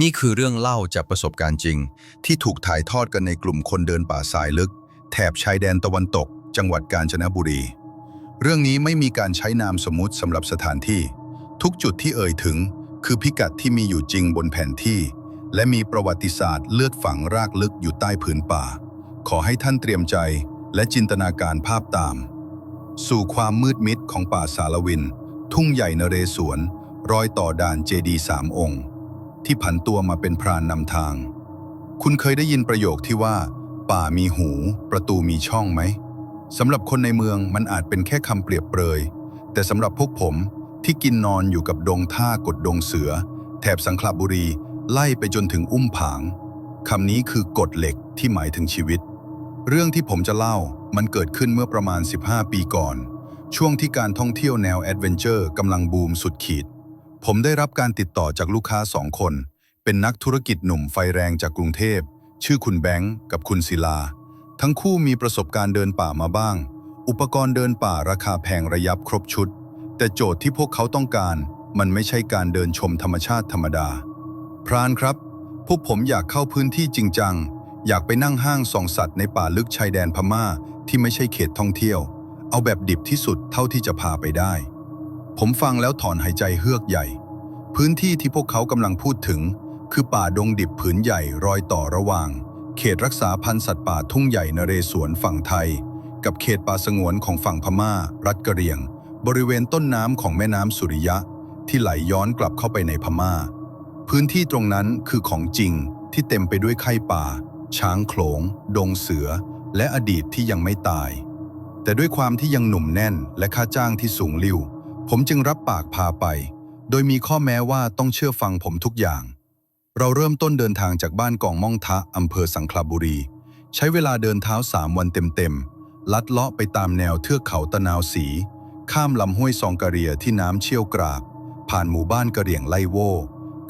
นี่คือเรื่องเล่าจากประสบการณ์จริง ที่ถูกถ่ายทอดกันในกลุ่มคนเดินป่าสายลึก แถบชายแดนตะวันตก จังหวัดกาญจนบุรี เรื่องนี้ไม่มีการใช้นามสมมุติสำหรับสถานที่ ทุกจุดที่เอ่ยถึง คือพิกัดที่มีอยู่จริงบนแผนที่ และมีประวัติศาสตร์เลือดฝังรากลึกอยู่ใต้ผืนป่า ขอให้ท่านเตรียมใจและจินตนาการภาพตาม สู่ความมืดมิดของป่าสารวิน ทุ่งใหญ่นเรศวรรอยต่อด่านเจดีสามองค์ ที่ผันตัวมาเป็นพรานนำทาง คุณเคยได้ยินประโยคที่ว่า ป่ามีหู ประตูมีช่องไหมสำหรับคนในเมืองมันอาจเป็นแค่คำเปรียบเปรย แต่สำหรับพวกผมที่กินนอนอยู่กับดงท่ากดดงเสือ แถบสังขละบุรี ไล่ไปจนถึงอุ้มผางคำนี้คือกฎเหล็กที่หมายถึงชีวิต เรื่องที่ผมจะเล่ามันเกิดขึ้นเมื่อประมาณ 15 ปีก่อน ช่วงที่การท่องเที่ยวแนวแอดเวนเจอร์กำลังบูมสุดขีด ผมได้รับการติดต่อจากลูกค้าสองคน เป็นนักธุรกิจหนุ่มไฟแรงจากกรุงเทพ ชื่อคุณแบงค์กับคุณศิลา ทั้งคู่มีประสบการณ์เดินป่ามาบ้าง อุปกรณ์เดินป่าราคาแพงระยับครบชุด แต่โจทย์ที่พวกเขาต้องการมันไม่ใช่การเดินชมธรรมชาติธรรมดา พรานครับ พวกผมอยากเข้าพื้นที่จริงจัง อยากไปนั่งห้างส่องสัตว์ในป่าลึกชายแดนพม่าที่ไม่ใช่เขตท่องเที่ยว เอาแบบดิบที่สุดเท่าที่จะพาไปได้ ผมฟังแล้วถอนหายใจเฮือกใหญ่ พื้นที่ที่พวกเขากำลังพูดถึง คือป่าดงดิบผืนใหญ่รอยต่อระหว่าง เขตรักษาพันธุ์สัตว์ป่าทุ่งใหญ่นเรศวรฝั่งไทย กับเขตป่าสงวนของฝั่งพม่า รัฐกะเหรี่ยง บริเวณต้นน้ำของแม่น้ำสุริยะ ที่ไหลย้อนกลับเข้าไปในพม่า พื้นที่ตรงนั้นคือของจริงที่เต็มไปด้วยไข้ป่า ช้างโขลง ดงเสือ และอดีตที่ยังไม่ตาย แต่ด้วยความที่ยังหนุ่มแน่นและค่าจ้างที่สูงลิ่ว ผมจึงรับปากพาไป โดยมีข้อแม้ว่าต้องเชื่อฟังผมทุกอย่าง เราเริ่มต้นเดินทางจากบ้านกองม่องทะอำเภอสังขลบุรี ใช้เวลาเดินเท้าสามวันเต็มๆ ลัดเลาะไปตามแนวเทือกเขาตะนาวสี ข้ามลำห้วยซองกะเรียที่น้ำเชี่ยวกราก ผ่านหมู่บ้านกะเหรี่ยงไลโว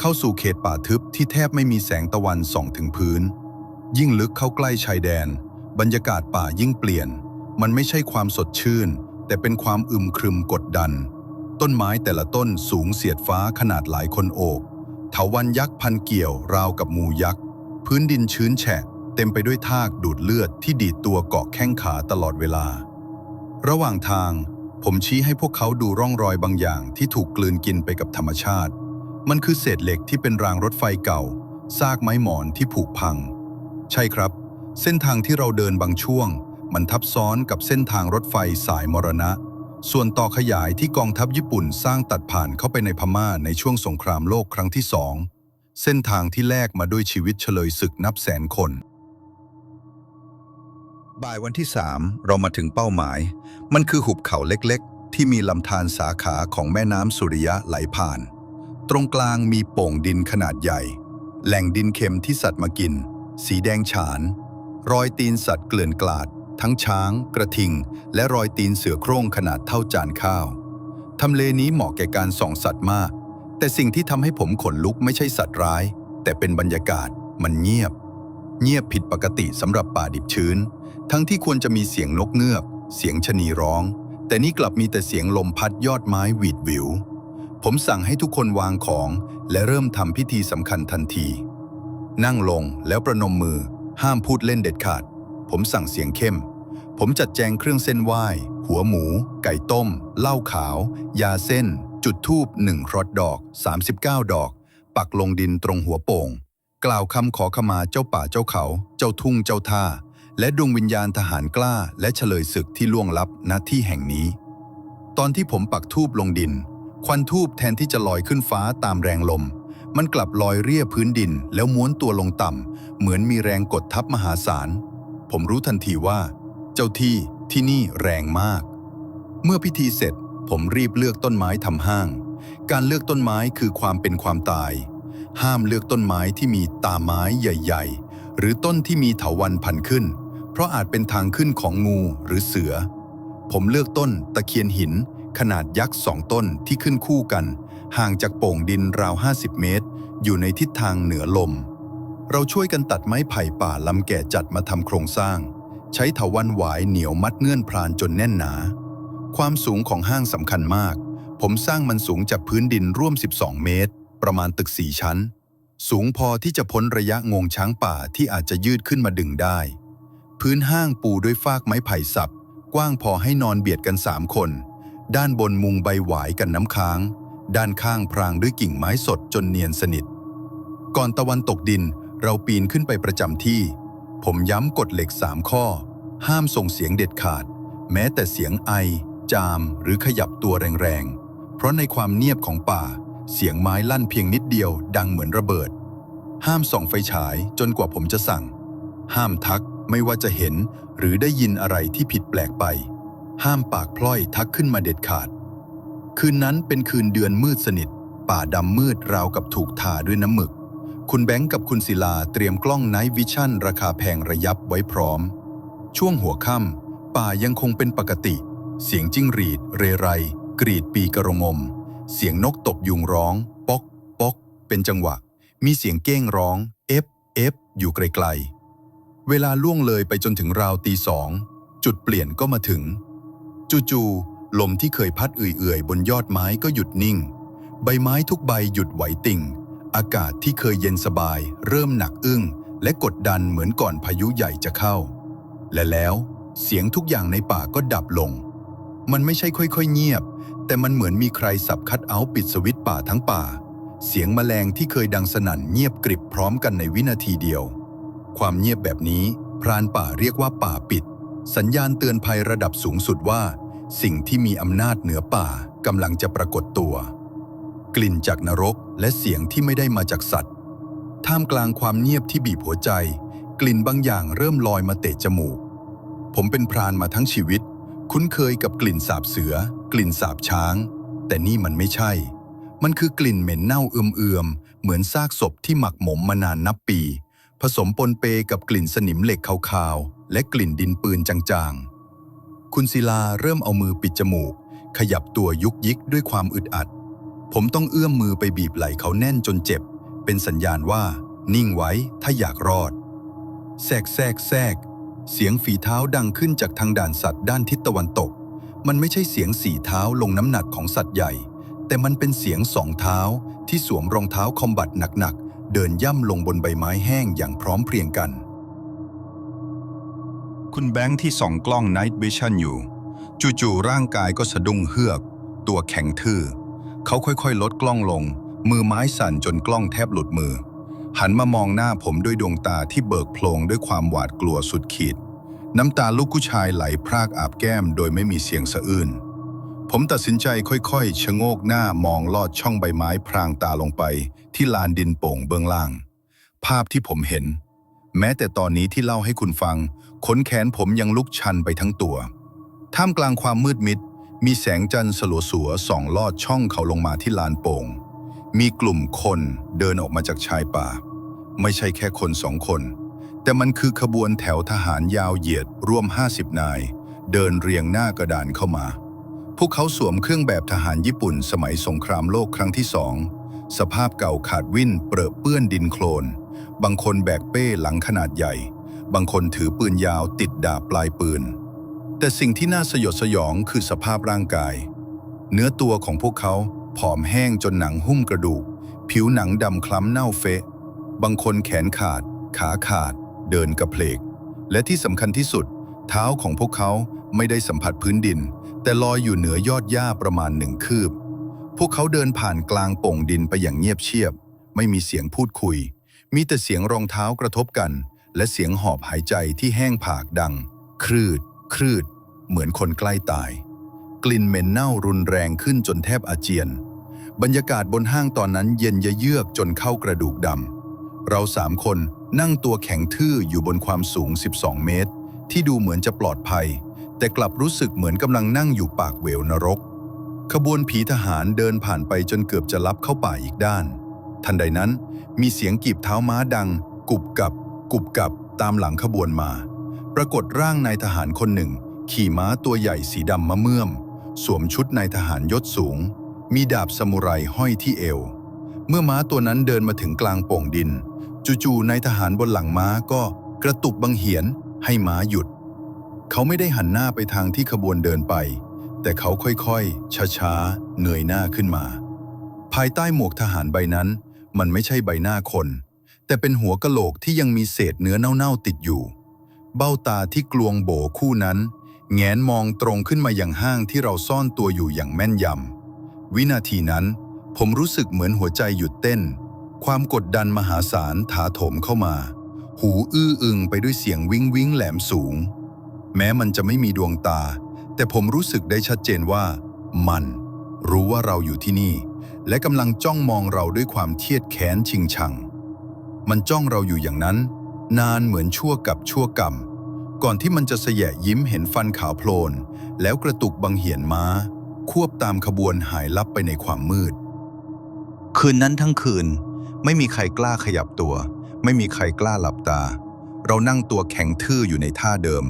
เข้าสู่เขตป่าทึบที่แทบไม่มีแสงตะวันส่องถึงพื้น ยิ่งลึกเข้าใกล้ชายแดน บรรยากาศป่ายิ่งเปลี่ยน มันไม่ใช่ความสดชื่น แต่เป็นความอึมครึมกดดัน ต้นไม้แต่ละต้นสูงเสียดฟ้าขนาดหลายคนโอบเถาวันยักษ์พันเกี่ยวราวกับหมูยักษ์ พื้นดินชื้นแฉะ เต็มไปด้วยทากดูดเลือดที่ดีดตัวเกาะแข้งขาตลอดเวลา ระหว่างทางผมชี้ให้พวกเขาดูร่องรอยบางอย่างที่ถูกกลืนกินไปกับธรรมชาติ มันคือเศษเหล็กที่เป็นรางรถไฟเก่า ซากไม้หมอนที่ผุพัง ใช่ครับ เส้นทางที่เราเดินบางช่วง มันทับซ้อนกับเส้นทางรถไฟสายมรณะ ส่วนต่อขยายที่กองทัพญี่ปุ่นสร้างตัดผ่านเข้าไปในพม่าในช่วงสงครามโลกครั้งที่สอง เส้นทางที่แลกมาด้วยชีวิตเฉลยศึกนับแสนคน บ่ายวันที่สามเรามาถึงเป้าหมาย มันคือหุบเขาเล็กๆ ที่มีลำธารสาขาของแม่น้ำสุริยะไหลผ่าน ตรงกลางมีโป่งดินขนาดใหญ่ แหล่งดินเค็มที่สัตว์มากิน สีแดงฉาน รอยตีนสัตว์เกลื่อนกลาด ทั้งช้าง กระทิง และรอยตีนเสือโคร่งขนาดเท่าจานข้าว ทำเลนี้เหมาะแก่การส่องสัตว์มาก แต่สิ่งที่ทำให้ผมขนลุกไม่ใช่สัตว์ร้าย แต่เป็นบรรยากาศ มันเงียบ เงียบผิดปกติสำหรับป่าดิบชื้น ทั้งที่ควรจะมีเสียงนกเงือก เสียงชะนีร้อง แต่นี่กลับมีแต่เสียงลมพัดยอดไม้หวีดวิว ผมสั่งให้ทุกคนวางของ และเริ่มทำพิธีสำคัญทันที นั่งลงแล้วประนมมือ ห้ามพูดเล่นเด็ดขาด ผมสั่งเสียงเข้ม ผมจัดแจงเครื่องเส้นไหว้ หัวหมู ไก่ต้ม เหล้าขาว ยาเส้น จุดธูปหนึ่งครอดดอก 39 ดอก ปักลงดินตรงหัวโป่ง กล่าวคำขอขมาเจ้าป่าเจ้าเขา เจ้าทุ่งเจ้าท่า และดวงวิญญาณทหารกล้า และเฉลยศึกที่ล่วงลับณที่แห่งนี้ ตอนที่ผมปักทูบลงดิน ควันทูบแทนที่จะลอยขึ้นฟ้าตามแรงลมมันกลับลอยเรียบพื้นดินแล้วม้วนตัวลงต่ำ เหมือนมีแรงกดทับมหาศาล ผมรู้ทันทีว่า เจ้าที่ที่นี่แรงมาก เมื่อพิธีเสร็จ ผมรีบเลือกต้นไม้ทำห้าง การเลือกต้นไม้คือความเป็นความตาย ห้ามเลือกต้นไม้ที่มีตาไม้ใหญ่ ๆ หรือต้นที่มีเถาวัลย์พันขึ้น เพราะอาจเป็นทางขึ้นของงูหรือเสือ ผมเลือกต้นตะเคียนหิน ขนาดยักษ์สองต้นที่ขึ้นคู่กัน ห่างจากโป่งดินราว 50 เมตร อยู่ในทิศทางเหนือลม เราช่วยกันตัดไม้ไผ่ป่าลำแก่จัดมาทำโครงสร้าง ใช้เถาวัลย์หวายเหนียวมัดเงื่อนพรานจนแน่นหนา ความสูงของห้างสำคัญมาก ผมสร้างมันสูงจากพื้นดินร่วม 12 เมตร ประมาณตึกสี่ชั้น สูงพอที่จะพ้นระยะงวงช้างป่าที่อาจจะยืดขึ้นมาดึงได้ พื้นห้างปูด้วยฟากไม้ไผ่สับ กว้างพอให้นอนเบียดกันสามคน ด้านบนมุงใบหวายกันน้ำค้าง ด้านข้างพรางด้วยกิ่งไม้สดจนเนียนสนิท ก่อนตะวันตกดิน เราปีนขึ้นไปประจำที่ ผมย้ำกฎเหล็กสามข้อ ห้ามส่งเสียงเด็ดขาด แม้แต่เสียงไอ จามหรือขยับตัวแรงๆ เพราะในความเงียบของป่า เสียงไม้ลั่นเพียงนิดเดียว ดังเหมือนระเบิด ห้ามส่องไฟฉายจนกว่าผมจะสั่ง ห้ามทักไม่ว่าจะเห็นหรือได้ยินอะไรที่ผิดแปลกไป ห้ามปากพล่อยทักขึ้นมาเด็ดขาด คืนนั้นเป็นคืนเดือนมืดสนิท ป่าดำมืดราวกับถูกทาด้วยน้ำหมึก คุณแบงค์กับคุณศิลาเตรียมกล้องไนท์วิชั่นราคาแพงระยับไว้พร้อม ช่วงหัวค่ำป่ายังคงเป็นปกติ เสียงจิ้งหรีด เรไร กรีดปีกระงม เสียงนกตบยุงร้อง ป๊อก ป๊อก เป็นจังหวะ มีเสียงเก้งร้องเอฟเอฟอยู่ไกลๆ เวลาล่วงเลยไปจนถึงราวตีสอง จุดเปลี่ยนก็มาถึง จู่ๆลมที่เคยพัดเอื่อยๆ บนยอดไม้ก็หยุดนิ่ง ใบไม้ทุกใบหยุดไหวติ่ง อากาศที่เคยเย็นสบาย เริ่มหนักอึ้ง และกดดันเหมือนก่อนพายุใหญ่จะเข้า และแล้วเสียงทุกอย่างในป่าก็ดับลง มันไม่ใช่ค่อยๆ เงียบ แต่มันเหมือนมีใครสับคัดเอาปิดสวิตช์ป่าทั้งป่า เสียงแมลงที่เคยดังสนั่นเงียบกริบพร้อมกันในวินาทีเดียว ความเงียบแบบนี้ พรานป่าเรียกว่าป่าปิด สัญญาณเตือนภัยระดับสูงสุดว่า สิ่งที่มีอำนาจเหนือป่ากำลังจะปรากฏตัว กลิ่นจากนรกและเสียงที่ไม่ได้มาจากสัตว์ ท่ามกลางความเงียบที่บีบหัวใจ กลิ่นบางอย่างเริ่มลอยมาเตะจมูก ผมเป็นพรานมาทั้งชีวิต คุ้นเคยกับกลิ่นสาบเสือ กลิ่นสาบช้าง แต่นี่มันไม่ใช่ มันคือกลิ่นเหม็นเน่าเอื่อมๆเหมือนซากศพที่หมักหมมมานานนับปี ผสมปนเปกับกลิ่นสนิมเหล็กขาวๆและกลิ่นดินปืนจางๆ คุณศิลาเริ่มเอามือปิดจมูก ขยับตัวยุกยิกด้วยความอึดอัด ผมต้องเอื้อมมือไปบีบไหล่เขาแน่นจนเจ็บ เป็นสัญญาณว่า นิ่งไว้ถ้าอยากรอด แทรกแทรกแทรก เสียงฝีเท้าดังขึ้นจากทางด่านสัตว์ด้านทิศตะวันตก มันไม่ใช่เสียงสี่เท้าลงน้ำหนักของสัตว์ใหญ่ แต่มันเป็นเสียงสองเท้าที่สวมรองเท้าคอมบัตหนักๆ เดินย่ำลงบนใบไม้แห้งอย่างพร้อมเพรียงกัน คุณแบงค์ที่ส่องกล้อง Night Vision อยู่ จู่ๆร่างกายก็สะดุ้งเฮือก ตัวแข็งทื่อ เขาค่อยๆ ลดกล้องลง มือไม้สั่นจนกล้องแทบหลุดมือ หันมามองหน้าผมด้วยดวงตาที่เบิกโพลงด้วยความหวาดกลัวสุดขีด น้ำตาลูกผู้ชายไหลพรากอาบแก้มโดยไม่มีเสียงสะอื้นผมตัดสินใจค่อยๆ ชะโงกหน้ามองลอดช่องใบไม้พรางตาลงไป ที่ลานดินโป่งเบื้องล่าง ภาพที่ผมเห็น แม้แต่ตอนนี้ที่เล่าให้คุณฟังขนแขนผมยังลุกชันไปทั้งตัว ท่ามกลางความมืดมิด มีแสงจันทร์สลัวสัวๆส่องลอดช่องเขาลงมาที่ลานโป่ง มีกลุ่มคนเดินออกมาจากชายป่า ไม่ใช่แค่คนสองคน แต่มันคือขบวนแถวทหารยาวเหยียดร่วม 50 นาย เดินเรียงหน้ากระดานเข้ามา พวกเขาสวมเครื่องแบบทหารญี่ปุ่นสมัยสงครามโลกครั้งที่สอง สภาพเก่าขาดวิ่นเปรอะเปื้อนดินโคลน บางคนแบกเป้หลังขนาดใหญ่ บางคนถือปืนยาวติดดาบปลายปืน แต่สิ่งที่น่าสยดสยองคือสภาพร่างกาย เนื้อตัวของพวกเขาผอมแห้งจนหนังหุ้มกระดูก ผิวหนังดำคล้ำเน่าเฟะ บางคนแขนขาด ขาขาด เดินกระเพลก และที่สำคัญที่สุด เท้าของพวกเขาไม่ได้สัมผัสพื้นดิน แต่ลอยอยู่เหนือยอดหญ้าประมาณหนึ่งคืบ พวกเขาเดินผ่านกลางโป่งดินไปอย่างเงียบเชียบ ไม่มีเสียงพูดคุย มีแต่เสียงรองเท้ากระทบกัน และเสียงหอบหายใจที่แห้งผากดังครืด ครืด เหมือนคนใกล้ตาย กลิ่นเหม็นเน่ารุนแรงขึ้นจนแทบอาเจียน บรรยากาศบนห้างตอนนั้นเย็นยะเยือกจนเข้ากระดูกดำเราสามคนนั่งตัวแข็งทื่ออยู่บนความสูง 12 เมตร ที่ดูเหมือนจะปลอดภัย แต่กลับรู้สึกเหมือนกำลังนั่งอยู่ปากเหวนรก ขบวนผีทหารเดินผ่านไปจนเกือบจะลับเข้าป่าอีกด้าน ทันใดนั้นมีเสียงกีบเท้าม้าดัง กุบกับ กุบกับตามหลังขบวนมา ปรากฏร่างนายทหารคนหนึ่ง ขี่ม้าตัวใหญ่สีดำมะเมื่อม สวมชุดนายทหารยศสูง มีดาบซามูไรห้อยที่เอว เมื่อม้าตัวนั้นเดินมาถึงกลางโป่งดิน จู่ๆนายทหารบนหลังม้าก็กระตุกบังเหียนให้ม้าหยุด เขาไม่ได้หันหน้าไปทางที่ขบวนเดินไป แต่เขาค่อยๆ ช้าๆเงยหน้าขึ้นมา ภายใต้หมวกทหารใบนั้น มันไม่ใช่ใบหน้าคน แต่เป็นหัวกะโหลกที่ยังมีเศษเนื้อเน่าๆติดอยู่ เบ้าตาที่กลวงโบคู่นั้น แงนมองตรงขึ้นมาอย่างห้างที่เราซ่อนตัวอยู่อย่างแม่นยำ วินาทีนั้น ผมรู้สึกเหมือนหัวใจหยุดเต้น ความกดดันมหาศาลถาโถมเข้ามา หูอื้ออึงไปด้วยเสียงวิ้งวิ้งแหลมสูง แม้มันจะไม่มีดวงตา แต่ผมรู้สึกได้ชัดเจนว่า มัน รู้ว่าเราอยู่ที่นี่ และกำลังจ้องมองเราด้วยความเครียดแค้นชิงชัง มันจ้องเราอยู่อย่างนั้น นานเหมือนชั่วกับชั่วกรรม ก่อนที่มันจะเสยะยิ้มเห็นฟันขาวโพลน แล้วกระตุกบังเหียนม้า ควบตามขบวนหายลับไปในความมืด คืนนั้นทั้งคืน ไม่มีใครกล้าขยับตัว ไม่มีใครกล้าหลับตา เรานั่งตัวแข็งทื่ออยู่ในท่าเดิม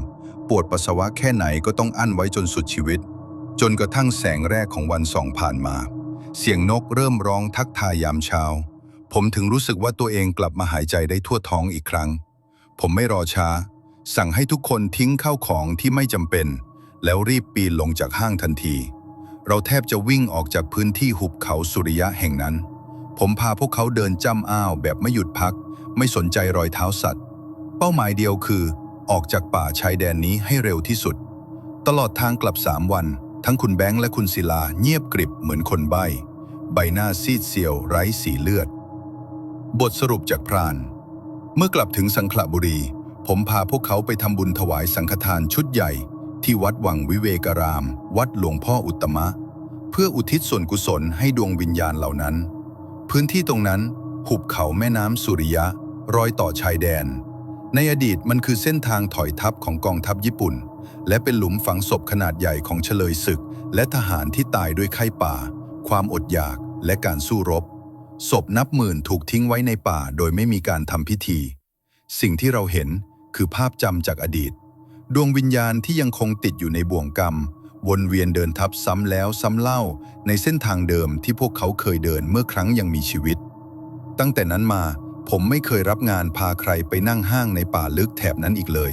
ปวดปัสสาวะแค่ไหนก็ต้องอั้นไว้จนสุดชีวิต จนกระทั่งแสงแรกของวันส่องผ่านมา เสียงนกเริ่มร้องทักทายยามเช้า ผมถึงรู้สึกว่าตัวเองกลับมาหายใจได้ทั่วท้องอีกครั้ง ผมไม่รอช้า สั่งให้ทุกคนทิ้งข้าวของที่ไม่จำเป็น แล้วรีบปีนลงจากห้างทันที เราแทบจะวิ่งออกจากพื้นที่หุบเขาสุริยะแห่งนั้น ผมพาพวกเขาเดินจ้ำอ้าวแบบไม่หยุดพัก ไม่สนใจรอยเท้าสัตว์ เป้าหมายเดียวคือ ออกจากป่าชายแดนนี้ให้เร็วที่สุด ตลอดทางกลับสามวัน ทั้งคุณแบงค์และคุณศิลาเงียบกริบเหมือนคนใบ้ใบหน้าซีดเซียวไร้สีเลือด บทสรุปจากพราน เมื่อกลับถึงสังขละบุรี ผมพาพวกเขาไปทำบุญถวายสังฆทานชุดใหญ่ ที่วัดวังวิเวการาม วัดหลวงพ่ออุตมะ เพื่ออุทิศส่วนกุศลให้ดวงวิญญาณเหล่านั้น พื้นที่ตรงนั้น หุบเขาแม่น้ำสุริยะ รอยต่อชายแดน ในอดีตมันคือเส้นทางถอยทัพของกองทัพญี่ปุ่น และเป็นหลุมฝังศพขนาดใหญ่ของเฉลยศึก และทหารที่ตายด้วยไข้ป่า ความอดอยากและการสู้รบ ศพนับหมื่นถูกทิ้งไว้ในป่าโดยไม่มีการทำพิธี สิ่งที่เราเห็นคือภาพจำจากอดีต ดวงวิญญาณที่ยังคงติดอยู่ในบ่วงกรรม วนเวียนเดินทับซ้ำแล้วซ้ำเล่าในเส้นทางเดิมที่พวกเขาเคยเดินเมื่อครั้งยังมีชีวิต ตั้งแต่นั้นมาผมไม่เคยรับงานพาใครไปนั่งห้างในป่าลึกแถบนั้นอีกเลย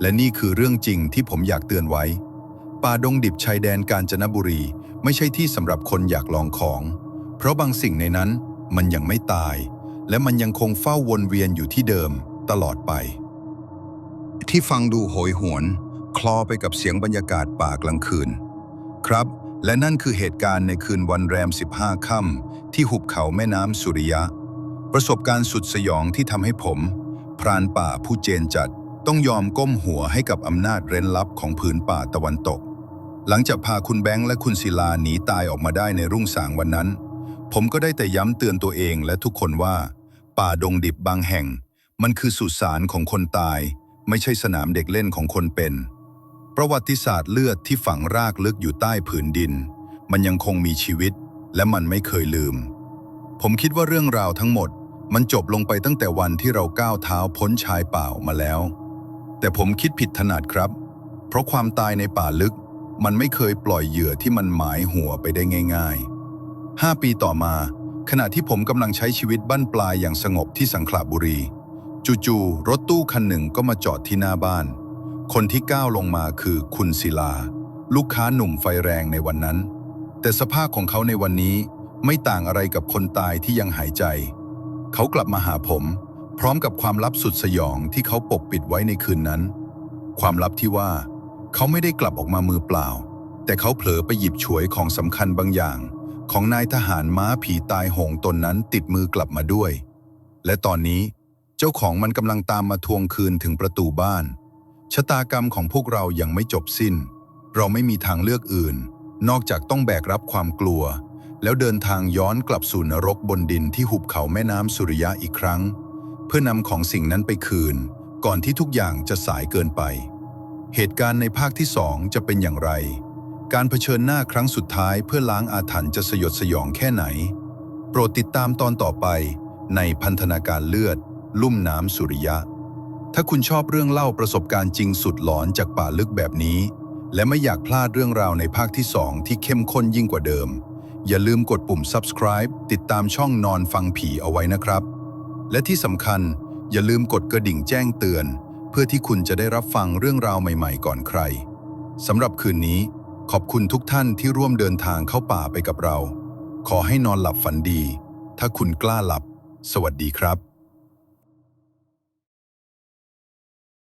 และนี่คือเรื่องจริงที่ผมอยากเตือนไว้ ป่าดงดิบชายแดนกาญจนบุรี ไม่ใช่ที่สำหรับคนอยากลองของ เพราะบางสิ่งในนั้น มันยังไม่ตาย และมันยังคงเฝ้าวนเวียนอยู่ที่เดิมตลอดไป ที่ฟังดูโหยหวน คลอไปกับเสียงบรรยากาศป่ากลางคืน ครับ และนั่นคือเหตุการณ์ในคืนวันแรม 15 ค่ำที่หุบเขาแม่น้ำสุริยะ ประสบการณ์สุดสยองที่ทำให้ผม พรานป่าผู้เจนจัดต้องยอมก้มหัวให้กับอำนาจเร้นลับของผืนป่าตะวันตก หลังจากพาคุณแบงค์และคุณศิลาหนีตายออกมาได้ในรุ่งสางวันนั้น ผมก็ได้แต่ย้ำเตือนตัวเองและทุกคนว่า ป่าดงดิบบางแห่ง มันคือสุสานของคนตาย ไม่ใช่สนามเด็กเล่นของคนเป็น ประวัติศาสตร์เลือดที่ฝังรากลึกอยู่ใต้ผืนดิน มันยังคงมีชีวิต และมันไม่เคยลืม ผมคิดว่าเรื่องราวทั้งหมด มันจบลงไปตั้งแต่วันที่เราก้าวเท้าพ้นชายป่ามาแล้ว แต่ผมคิดผิดถนัดครับ เพราะความตายในป่าลึก มันไม่เคยปล่อยเหยื่อที่มันหมายหัวไปได้ง่าย ๆ ห้าปีต่อมา ขณะที่ผมกำลังใช้ชีวิตบั้นปลายอย่างสงบที่สังขละบุรี จู่ๆรถตู้คันหนึ่งก็มาจอดที่หน้าบ้าน คนที่ก้าวลงมาคือคุณศิลา ลูกค้าหนุ่มไฟแรงในวันนั้น แต่สภาพของเขาในวันนี้ไม่ต่างอะไรกับคนตายที่ยังหายใจ เขากลับมาหาผม พร้อมกับความลับสุดสยองที่เขาปกปิดไว้ในคืนนั้น ความลับที่ว่า เขาไม่ได้กลับออกมามือเปล่า แต่เขาเผลอไปหยิบฉวยของสำคัญบางอย่าง ของนายทหารม้าผีตายหงตนนั้นติดมือกลับมาด้วย และตอนนี้เจ้าของมันกำลังตามมาทวงคืนถึงประตูบ้าน ชะตากรรมของพวกเรายังไม่จบสิ้น เราไม่มีทางเลือกอื่น นอกจากต้องแบกรับความกลัว แล้วเดินทางย้อนกลับสู่นรกบนดินที่หุบเขาแม่น้ำสุริยะอีกครั้ง เพื่อนำของสิ่งนั้นไปคืน ก่อนที่ทุกอย่างจะสายเกินไป เหตุการณ์ในภาคที่สองจะเป็นอย่างไร การเผชิญหน้าครั้งสุดท้ายเพื่อล้างอาถรรพ์จะสยดสยองแค่ไหน โปรดติดตามตอนต่อไปในพันธนาการเลือด ลุ่มน้ำสุริยะ ถ้าคุณชอบเรื่องเล่าประสบการณ์จริงสุดหลอนจากป่าลึกแบบนี้ และไม่อยากพลาดเรื่องราวในภาคที่2ที่เข้มข้นยิ่งกว่าเดิม อย่าลืมกดปุ่ม subscribe ติดตามช่องนอนฟังผีเอาไว้นะครับ และที่สำคัญอย่าลืมกดกระดิ่งแจ้งเตือน เพื่อที่คุณจะได้รับฟังเรื่องราวใหม่ ๆ ก่อนใครสำหรับคืนนี้ ขอบคุณทุกท่านที่ร่วมเดินทางเข้าป่าไปกับเรา ขอให้นอนหลับฝันดี ถ้าคุณกล้าหลับ สวัสดีครับ